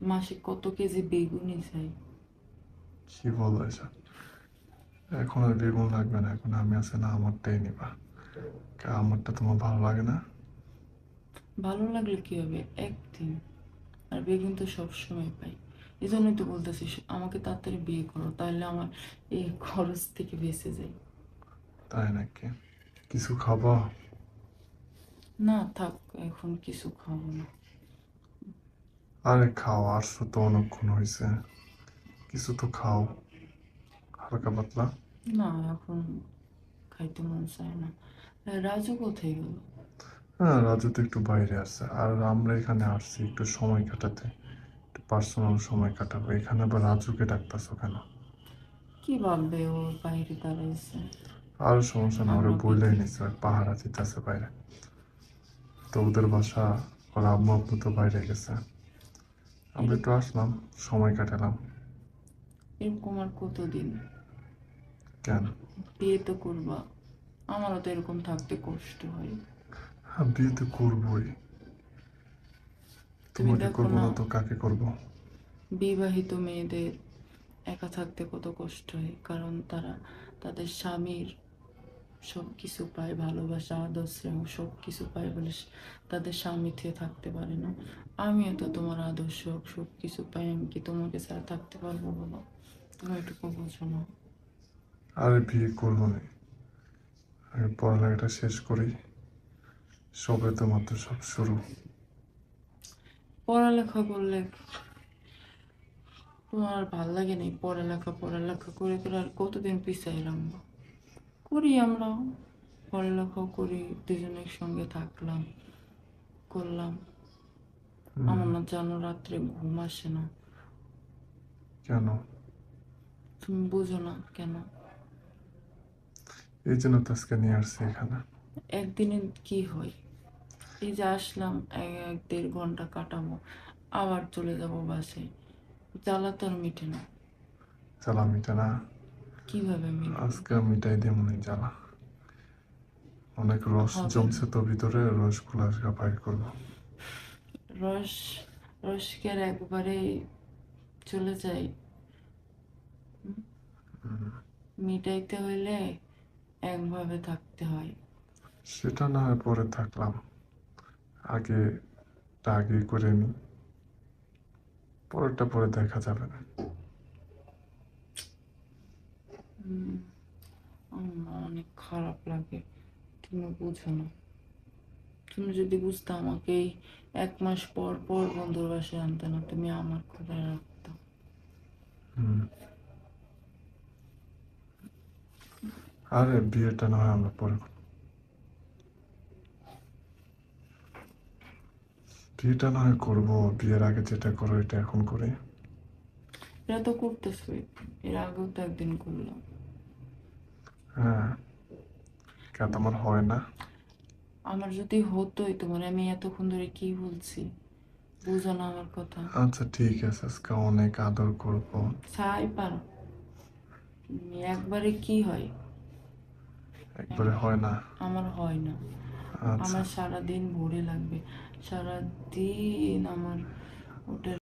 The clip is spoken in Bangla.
মাসে কত কেজি বেগুনই চাই কি বলো এসব এখন আর বেগুন লাগবে না এখন আমি আছে না আমারটাই নিবা কা আমারটা তোমার ভালো লাগে না ভালো লাগলে কি হবে একদিন আর বেগুন তো সবসময় পাই এই জন্যই তো বলতেছি আমাকে তাড়াতাড়ি বিয়ে করো তাহলে আমার এই খরচ থেকে বেঁচে যাই তাই নাকি কিছু খাবা না থাক এখন কিছু খাব না আরে খাও আসছো তো অনেকক্ষণ হয়েছে কিছু তো খাও। হালকা পাতলা। না এখন খাইতে মন চায় না। রাজু কোথায় গেল? হ্যাঁ রাজু তো একটু বাইরে আছে। আর আমরা এখানে আসছি একটু সময় কাটাতে। একটু পার্সোনাল সময় কাটাবো। এখানে আবার রাজুকে ডাকতেছো কেন? কি ভাববে ও বাইরে দাঁড়াইছে? আর সমস্যা না ওরা কি- নিচ্ছে পাহারা দিতেছে বাইরে। তো ওদের বাসা ওর আম্মু আব্বু তো বাইরে গেছে। আমরা একটু আসলাম সময় কাটালাম। এরকম আর কতদিন? কেন? বিয়ে তো করবা। আমারও তো এরকম থাকতে কষ্ট হয়। হ্যাঁ বিয়ে তো করবোই। তুমি তোমাকে করব না তো কাকে করব? বিবাহিত মেয়েদের একা থাকতে কত কষ্ট হয় কারণ তারা তাদের স্বামীর সব কিছু পায় ভালোবাসা আদর স্নেহ সব কিছু পায় বলে তাদের স্বামী থেকে থাকতে পারে না। আমিও তো তোমার আদর্শ সব কিছু পাই আমি কি তোমাকে ছাড়া থাকতে পারব বলো? তুমি এটুকু বোঝো না। আরে বিয়ে করব না। আমি পড়ালেখাটা শেষ করি। সবে তো মাত্র সব শুরু। পড়ালেখা করলে তোমার ভালো লাগে না পড়ালেখা পড়ালেখা করে করে আর কতদিন পিছাই রাখব করি আমরা। পড়ালেখাও করি দুজনের সঙ্গে থাকলাম করলাম। আমার না জানো রাত্রে ঘুম আসে না। কেন? তুমি বুঝো না কেন? এই জন্য নিয়ে আসছি এখানে। একদিনে কি হয়? এই যে আসলাম এক এক দেড় ঘণ্টা কাটাবো আবার চলে যাব বাসে জ্বালা তো আর মিটে না। জ্বালা মিটে না। কীভাবে আজকে মিটাই দিয়ে মনে জ্বালা। অনেক রস জমছে তো ভিতরে রসগুলো আজকে বাইর করব। রস রসকের একবারে চলে যায়। মিটাইতে হইলে একভাবে থাকতে হয়। সেটা না হয় পরে থাকলাম। আগে আগে করে নি। পরেরটা পরে দেখা যাবে না। আমার অনেক খারাপ লাগে। তুমি বুঝো না। তুমি যদি বুঝতে আমাকে এই এক মাস পর পর বন্ধুর বাসায় আনতে না তুমি আমার খোঁজা রাখতো। আরে বিয়েটা না হয় আমরা পরে বিয়েটা না হয় করব বিয়ের আগে যেটা করো এটা এখন করি। এটা তো করতেছি এর আগেও তো একদিন করলাম। হ্যাঁ। কেন তোমার হয় না? আমার যদি হতোই তোমার আমি এতক্ষণ ধরে কি বলছি? বুঝো না আমার কথা। আচ্ছা ঠিক আছে আজকে অনেক আদর করব। চাই পারো। একবারে কি হয়? একবারে হয় না? আমার হয় না। আচ্ছা। আমার সারা দিন ভরে লাগবে। সারা দিন আমার ওটা